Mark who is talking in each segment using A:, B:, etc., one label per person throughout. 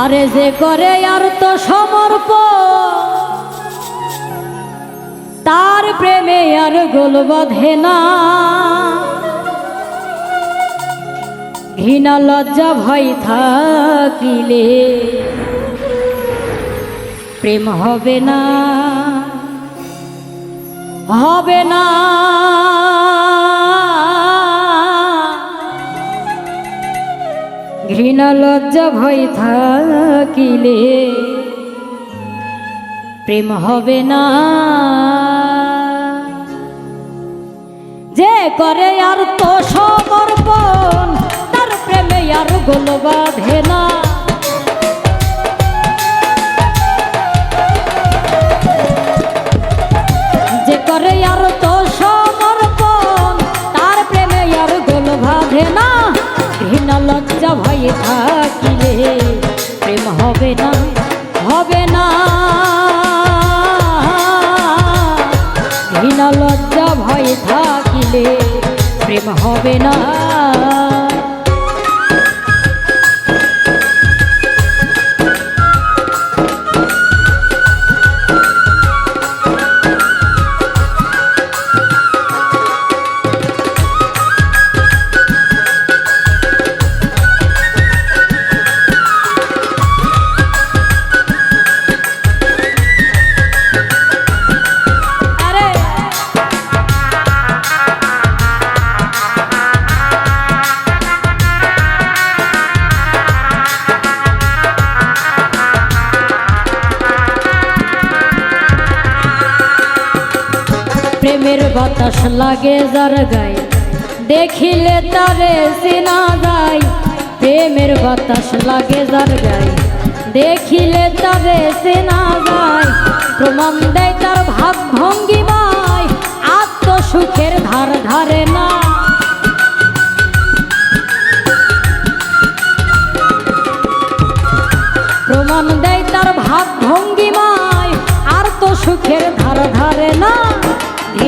A: আরে যে করে আর তো সমর্প তার প্রেমে আর গোল বাঁধে না। ঘৃণা লজ্জা ভয় থাকিলে প্রেম হবে না হবে না। ঘৃণা লজ্জা ভয় থাকিলে, প্রেম হবে না। যে করে আর তো সমর্পণ, তার প্রেমে আর গোল বাঁধে না। ভয়ে থাকিলে প্রেম হবে না হবে না। ঘৃণা লজ্জা ভয়ে থাকিলে প্রেম হবে না। প্রেমের বাতাস লাগে যার গায়ে। দেখিলে তারে চেনা যায়, প্রেমের বাতাস লাগে যার গায়ে। দেখিলে তারে চেনা যায়, প্রমাণ দেয় তার ভাব ভঙ্গিমায়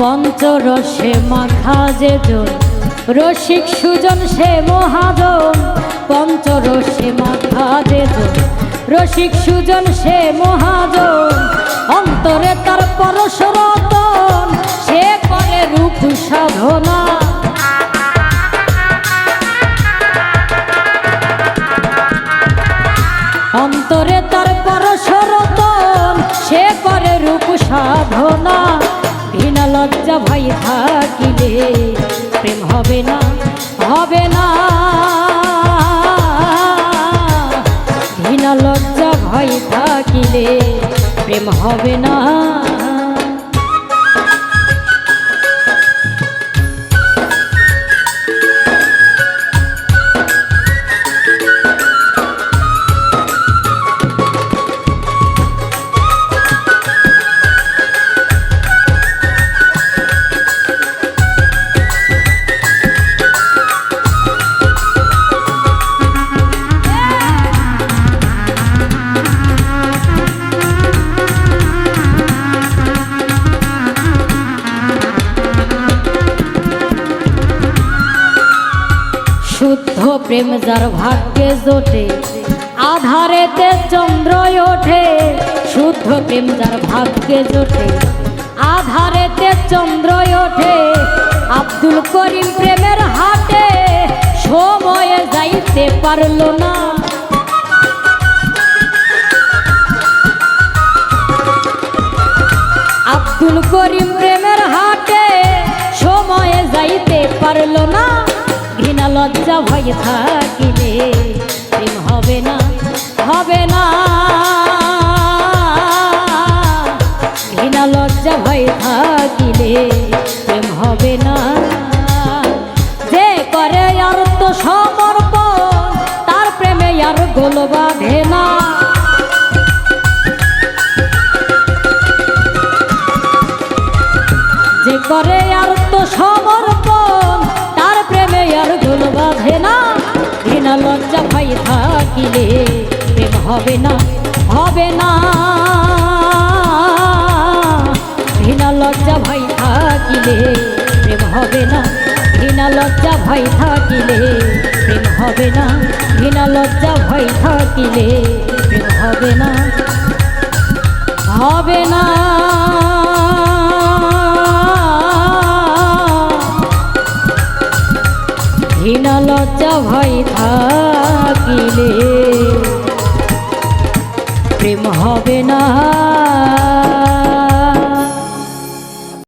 A: পঞ্চরসে মাখা যে জন রসিক সুজন সে মহাজন পঞ্চরসে মাখা যে জন রসিক সুজন সে মহাজন, অন্তরে তার পরশরতন সে করে রূপ সাধনা। অন্তরে তার পরশরতন সে করে রূপ সাধনা। লজ্জা ভাই থাকিলে, প্রেম হবে না হবে না। ঘৃণা লজ্জা ভয় থাকিলে, প্রেম হবে না। প্রেম যার ভাগ্যে জোটে, আধারেতে চন্দ্র ওঠে, শুদ্ধ প্রেম যার ভাগ্যে জোটে, আধারেতে চন্দ্র ওঠে, আব্দুল করিম প্রেমের হাটে, সময়ে যাইতে পারল না। লজ্জা ভয় থাকিলে, প্রেম হবে না হবে না। ঘৃণা লজ্জা ভয় থাকিলে, প্রেম হবে না। যে করে আর তো সমর্পণ তার প্রেমে আর গোল বাঁধে না। যে করে আর তো প্রেমে আর গোল বাঁধে না, ঘৃণা লজ্জা ভাই থাকিলে, প্রেম হবে না হবে না। ঘৃণা লজ্জা ভাই থাকিলে, প্রেম হবে না, ঘৃণা লজ্জা ভাই থাকিলে, প্রেম হবে না, ঘৃণা লজ্জা ভাই থাকিলে, প্রেম হবে না হবে না। ঘৃণা লজ্জা ভয় থাকিলে। প্রেম হবে না।